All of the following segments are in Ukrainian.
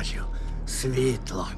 бачив світло.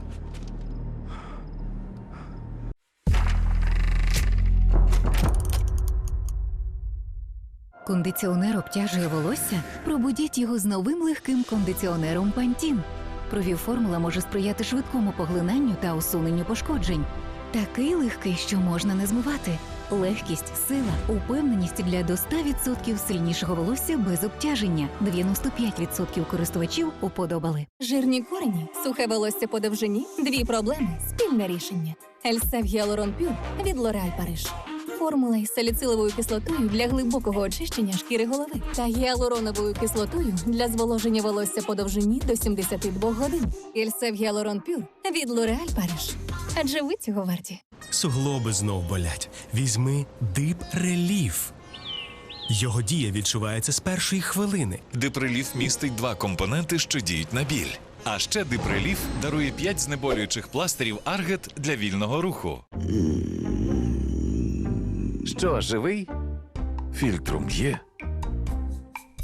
Кондиціонер обтяжує волосся? Пробудіть його з новим легким кондиціонером Пантін. Провів-формула може сприяти швидкому поглинанню та усуненню пошкоджень. Такий легкий, що можна не змивати. Легкість, сила, упевненість для до 100% сильнішого волосся без обтяження. 95% користувачів уподобали. Жирні корені, сухе волосся по довжині, дві проблеми, спільне рішення. Ельсев Гіалурон Пюр від L'Oréal Париж. Формула із саліциловою кислотою для глибокого очищення шкіри голови та гіалуроновою кислотою для зволоження волосся по довжині до 72 годин. Ельсев Гіалурон Пюр від L'Oréal Париж. Адже ви цього варті. Суглоби знов болять. Візьми дип реліф. Його дія відчувається з першої хвилини. Диприліф містить два компоненти, що діють на біль. А ще Диприліф дарує 5 знеболюючих пластирів Аргет для вільного руху. Що, живий? Фільтрум є.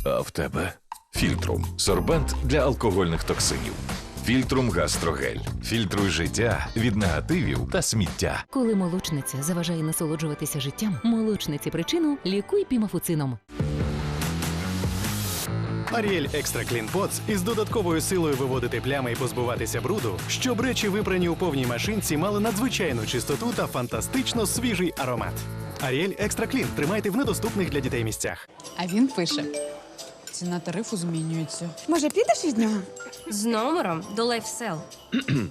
А в тебе? Фільтрум сорбент для алкогольних токсинів. Фільтрум гастрогель. Фільтруй життя від негативів та сміття. Коли молочниця заважає насолоджуватися життям, молочниці причину лікуй пімафуцином. Аріель Екстра Клін Поц із додатковою силою виводити плями і позбуватися бруду, щоб речі, випрані у повній машинці, мали надзвичайну чистоту та фантастично свіжий аромат. Аріель Екстра Клін тримайте в недоступних для дітей місцях. А він пише: ціна тарифу змінюється. Може, підеш від нього? З номером до LifeSell.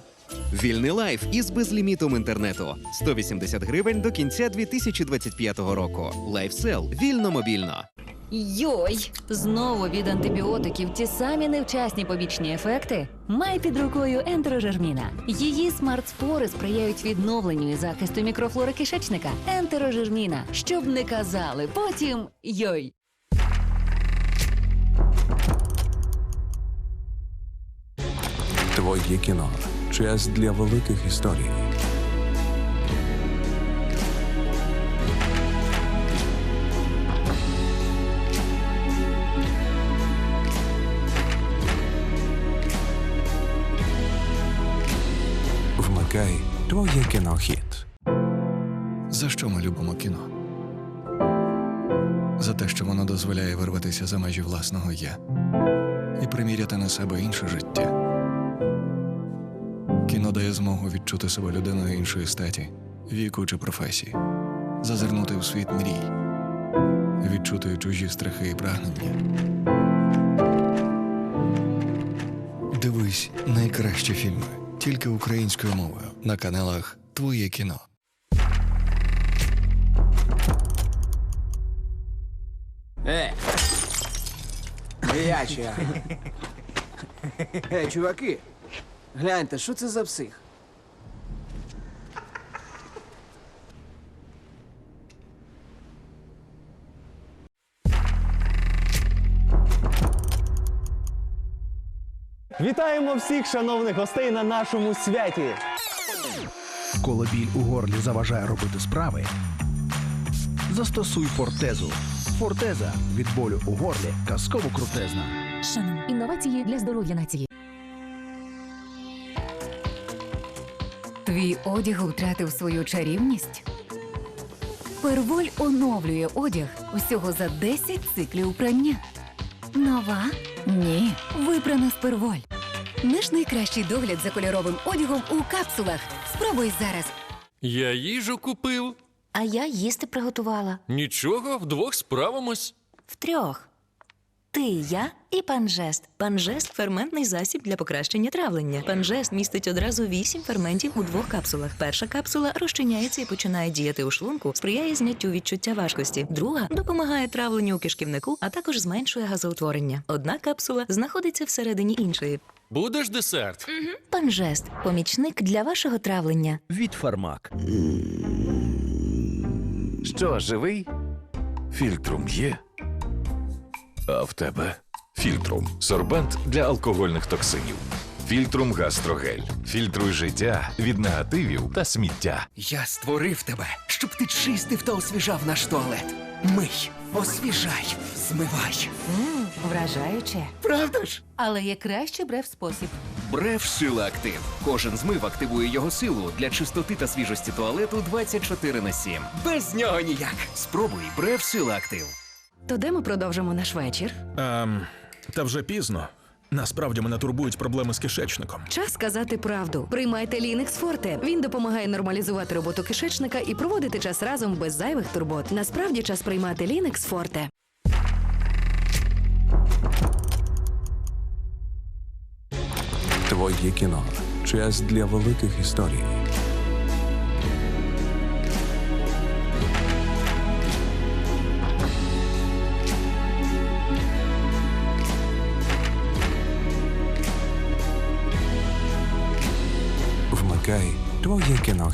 Вільний лайф із безлімітом інтернету 180 гривень до кінця 2025 року. Лайфсел вільно мобільно. Йой! Знову від антибіотиків ті самі невчасні побічні ефекти. Май під рукою ентерожерміна. Її смарт-спори сприяють відновленню і захисту мікрофлори кишечника. Ентерожерміна. Щоб не казали, потім йой. Твоє кіно. Час для великих історій. Вмикай твоє кіно хіт. За що ми любимо кіно? За те, що воно дозволяє вирватися за межі власного я і приміряти на себе інше життя. Дає змогу відчути себе людиною іншої статі, віку чи професії, зазирнути в світ мрій, відчути чужі страхи і прагнення. Дивись найкращі фільми тільки українською мовою на каналах Твоє кіно. Е! Чия. Ей, чуваки, гляньте, що це за псих? Вітаємо всіх шановних гостей на нашому святі. Коли біль у горлі заважає робити справи, застосуй фортезу. Фортеза від болю у горлі казково крутезна. Шанон. Інновації для здоров'я нації. Твій одяг втратив свою чарівність? Перволь оновлює одяг усього за 10 циклів прання. Нова? Ні. Випрана з перволь. Наш найкращий догляд за кольоровим одягом у капсулах. Спробуй зараз. Я їжу купив. А я їсти приготувала. Нічого, вдвох справимось. Втрьох. Ти, я і панжест. Панжест ферментний засіб для покращення травлення. Панжест містить одразу вісім ферментів у двох капсулах. Перша капсула розчиняється і починає діяти у шлунку, сприяє зняттю відчуття важкості. Друга допомагає травленню у кишківнику, а також зменшує газоутворення. Одна капсула знаходиться всередині іншої. Будеш десерт? Панжест помічник для вашого травлення. Від фармак. Що, живий? Фільтрум є. А в тебе? Фільтрум сорбент для алкогольних токсинів. Фільтрум гастрогель. Фільтруй життя від негативів та сміття. Я створив тебе, щоб ти чистив та освіжав наш туалет. Мий, освіжай, змивай. Вражаюче. Правда ж? Але є кращий брев спосіб. Бреф Сила Актив. Кожен змив активує його силу для чистоти та свіжості туалету 24 на 7. Без нього ніяк. Спробуй Бреф Сила Актив. То де ми продовжимо наш вечір? Ем, та вже пізно. Насправді мене турбують проблеми з кишечником. Час сказати правду. Приймайте Лінекс Форте. Він допомагає нормалізувати роботу кишечника і проводити час разом без зайвих турбот. Насправді час приймати Лінекс Форте. Твоє кіно. Час для великих історій. Твоє кіно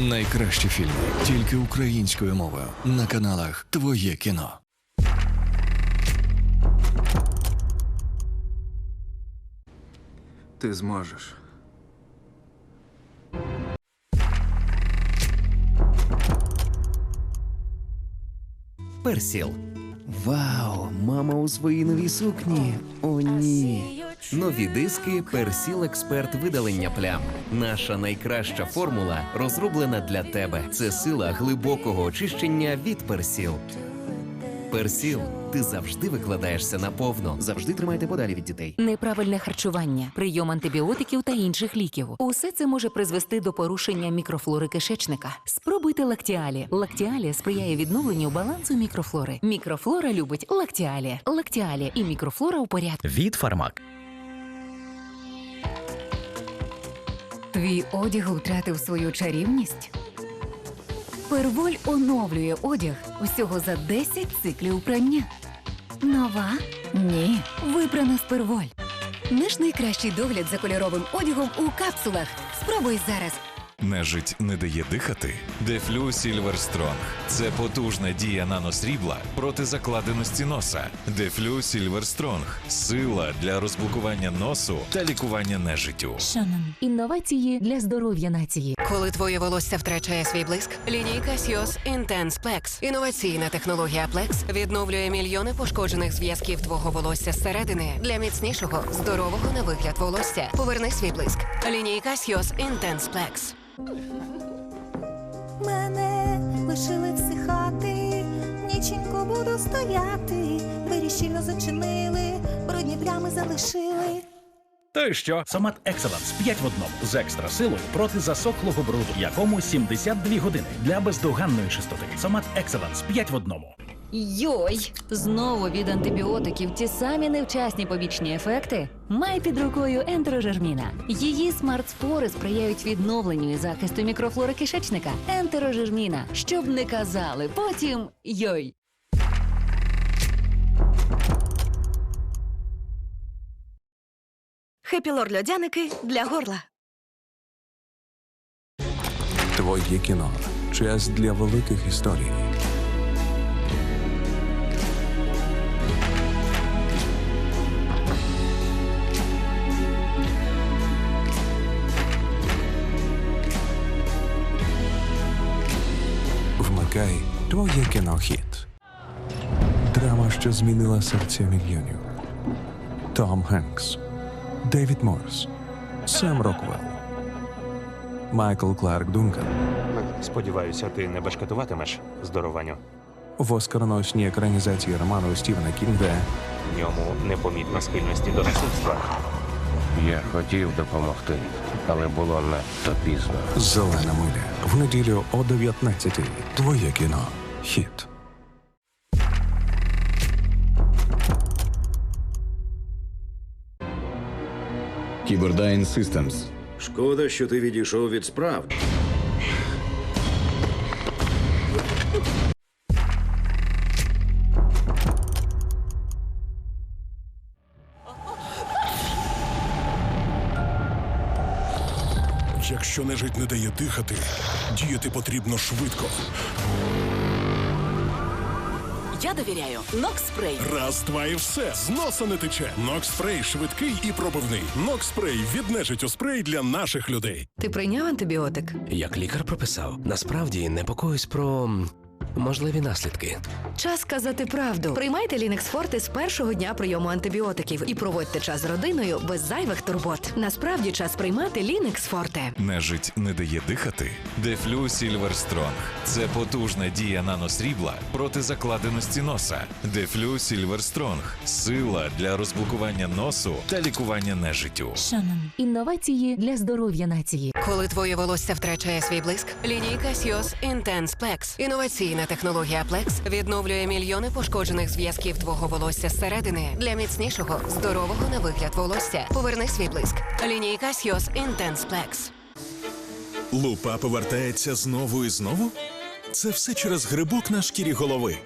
найкращі фільми тільки українською мовою на каналах Твоє кіно. Ти зможеш. Персіл. Вау, мама у своїй новій сукні. О, ні. Нові диски Персіл Експерт видалення плям. Наша найкраща формула розроблена для тебе. Це сила глибокого очищення від Персіл. Персіл, ти завжди викладаєшся наповно. Завжди тримайте подалі від дітей. Неправильне харчування, прийом антибіотиків та інших ліків. Усе це може призвести до порушення мікрофлори кишечника. Спробуйте лактіалі. Лактіалі сприяє відновленню балансу мікрофлори. Мікрофлора любить лактіалі. Лактіалі і мікрофлора у порядку. Від Фармак. Твій одяг втратив свою чарівність? Перволь оновлює одяг усього за 10 циклів прання. Нова? Ні. Випрана з перволь. Наш найкращий догляд за кольоровим одягом у капсулах. Спробуй зараз. Нежить не дає дихати. Дефлю Сільвер Стронг. Це потужна дія наносрібла проти закладеності носа. Дефлю Сільвер Стронг. Сила для розблокування носу та лікування нежиттю. Шанон. Інновації для здоров'я нації. Коли твоє волосся втрачає свій блиск, лінійка Сіос Intense Plex. Інноваційна технологія Plex відновлює мільйони пошкоджених зв'язків твого волосся зсередини для міцнішого, здорового на вигляд волосся. Поверни свій блиск. Лінійка Сіос Intense Plex. Мене лишили всихати, ніченько буду стояти. Двері зачинили, брудні плями залишили. То й що? Сомат Екселенс 5 в одному з екстра силою проти засохлого бруду, якому 72 години для бездоганної чистоти. Сомат Екселенс 5 в одному. Йой! Знову від антибіотиків ті самі невчасні побічні ефекти. Май під рукою ентерожерміна. Її смарт-спори сприяють відновленню і захисту мікрофлори кишечника. Ентерожерміна. Щоб не казали, потім йой. Хепілор льодяники для горла. Твоє кіно. Час для великих історій. Вмикай твоє кіно хіт. Драма, що змінила серця мільйонів. Том Генкс, Девід Морс, Сем Роквелл, Майкл Кларк Дункан. Сподіваюся, ти не башкетуватимеш здорованню. В оскароносній екранізації роману Стівена Кінга ньому непомітно схильності до насильства. Я хотів допомогти, але було надто пізно. Зелена миля. В неділю о 19 Твоє кіно. Хіт. Кібердайн Systems. Шкода, що ти відійшов від справ. Якщо нежить не дає дихати, діяти потрібно швидко. Я довіряю Нокспрей. Раз, два і все. З носа не тече. Нокспрей швидкий і пробивний. Нокспрей віднежить у спрей для наших людей. Ти прийняв антибіотик? Як лікар прописав, насправді непокоюсь про можливі наслідки. Час сказати правду. Приймайте Лінекс Форте з першого дня прийому антибіотиків і проводьте час з родиною без зайвих турбот. Насправді час приймати Лінекс Форте. Нежить не дає дихати. Дефлю Сільвер Стронг це потужна дія наносрібла проти закладеності носа. Дефлю Сільвер Стронг сила для розблокування носу та лікування нежиттю. Шанон. Інновації для здоров'я нації. Коли твоє волосся втрачає свій блиск, лінійка Сіос Intense Plex. Інноваційна технологія Plex відновлює мільйони пошкоджених зв'язків твого волосся зсередини для міцнішого, здорового на вигляд волосся. Поверни свій блиск. Лінійка Сіос Intense Plex. Лупа повертається знову і знову? Це все через грибок на шкірі голови.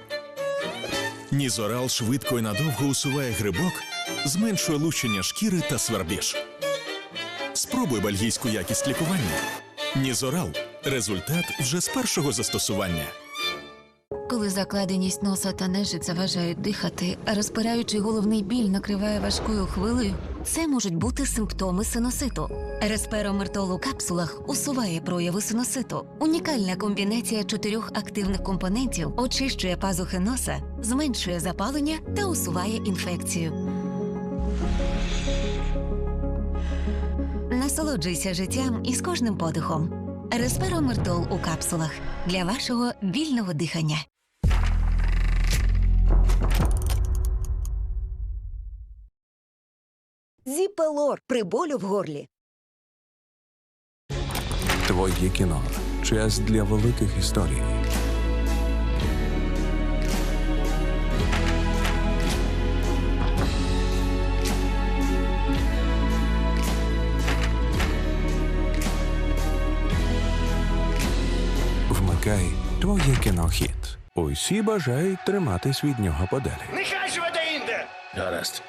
Нізорал швидко і надовго усуває грибок, зменшує лущення шкіри та свербіж. Спробуй бельгійську якість лікування. Нізорал результат вже з першого застосування. Коли закладеність носа та нежить заважають дихати, а розпираючий головний біль накриває важкою хвилею, це можуть бути симптоми синуситу. Респиромертол у капсулах усуває прояви синуситу. Унікальна комбінація чотирьох активних компонентів очищує пазухи носа, зменшує запалення та усуває інфекцію. Насолоджуйся життям із кожним подихом. Респиромертол у капсулах для вашого вільного дихання. Зіпелор при болю в горлі. Твоє кіно. Час для великих історій. Твоє кіно хіт. Усі бажають триматись від нього подалі. Нехай живе де інде! Гаразд.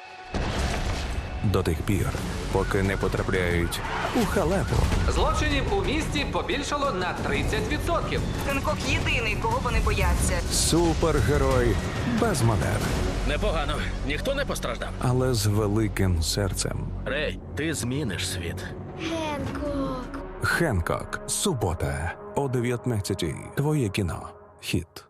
До тих пір, поки не потрапляють у халепу. Злочинів у місті побільшало на 30%. Хенкок єдиний, кого вони бояться. Супергерой без манер, Непогано. Ніхто не постраждав. але з великим серцем. Рей, ти зміниш світ. Хенкок. Субота о 19 Твоє кіно. Хіт.